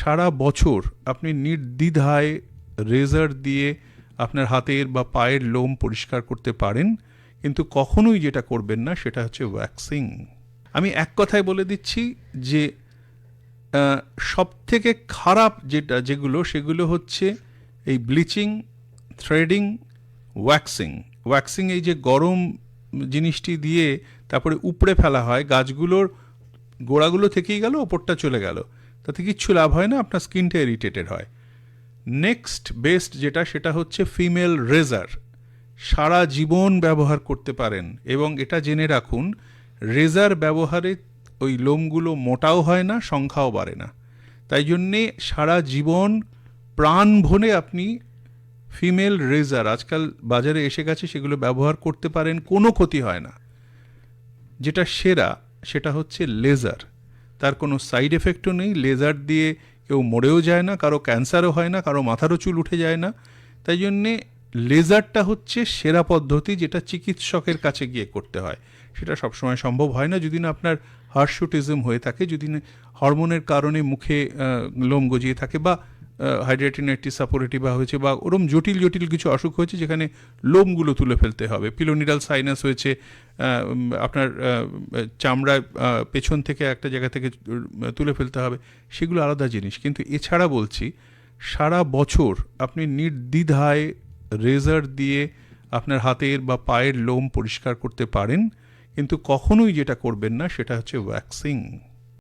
সারা বছর আপনি নির্দ্বিধায় রেজার দিয়ে আপনার হাতের বা পায়ের লোম পরিষ্কার করতে পারেন, কিন্তু কখনোই যেটা করবেন না সেটা হচ্ছে ওয়্যাক্সিং আমি এক কথায় বলে দিচ্ছি যে সব থেকে খারাপ যেটা, যেগুলো, সেগুলো হচ্ছে এই ব্লিচিং থ্রেডিং ওয়্যাক্সিং ওয়্যাক্সিং এই যে গরম জিনিসটি দিয়ে তারপরে উপড়ে ফেলা হয়, গাছগুলোর গোড়াগুলো থেকেই গেল, ওপরটা চলে গেল। তাতে কিচ্ছু লাভ হয় না, আপনার স্কিনটা ইরিটেটেড হয়। নেক্সট বেস্ট যেটা, সেটা হচ্ছে ফিমেল রেজার। সারা জীবন ব্যবহার করতে পারেন এবং এটা জেনে রাখুন, রেজার ব্যবহারে ওই লোমগুলো মোটাও হয় না, সংখ্যাও বাড়ে না। তাই জন্যে সারা জীবন প্রাণ ভরে আপনি ফিমেল রেজার, আজকাল বাজারে এসে গেছে, সেগুলো ব্যবহার করতে পারেন, কোনো ক্ষতি হয় না। যেটা সেরা, সেটা হচ্ছে লেজার। তার কোনো সাইড এফেক্টও নেই। লেজার দিয়ে কেউ মরেও যায় না, কারও ক্যান্সারও হয় না, কারও মাথারও চুল উঠে যায় না। তাই জন্যে লেজারটা হচ্ছে সেরা পদ্ধতি যেটা চিকিৎসকের কাছে গিয়ে করতে হয়। সেটা সবসময় সম্ভব হয় না। যদি না আপনার হার্শুটিজম হয়ে থাকে, যদি না হরমোনের কারণে মুখে লোম গজিয়ে থাকে বা হাইড্রেটিনাইটিস সাপোরেটিভা হয়েছে বা ওরম জটিল জটিল কিছু অসুখ হয়েছে যেখানে লোমগুলো তুলে ফেলতে হবে। পিলোনিডাল সাইনাস হয়েছে আপনার আহ, চামড়ায় পেছন থেকে একটা জায়গা থেকে তুলে ফেলতে হবে সেগুলো আলাদা জিনিস। কিন্তু এছাড়া বলছি সারা বছর আপনি নির্দ্বিধায় রেজার দিয়ে আপনার হাতের বা পায়ের লোম পরিষ্কার করতে পারেন কিন্তু কখনোই যেটা করবেন না সেটা হচ্ছে ওয়্যাক্সিং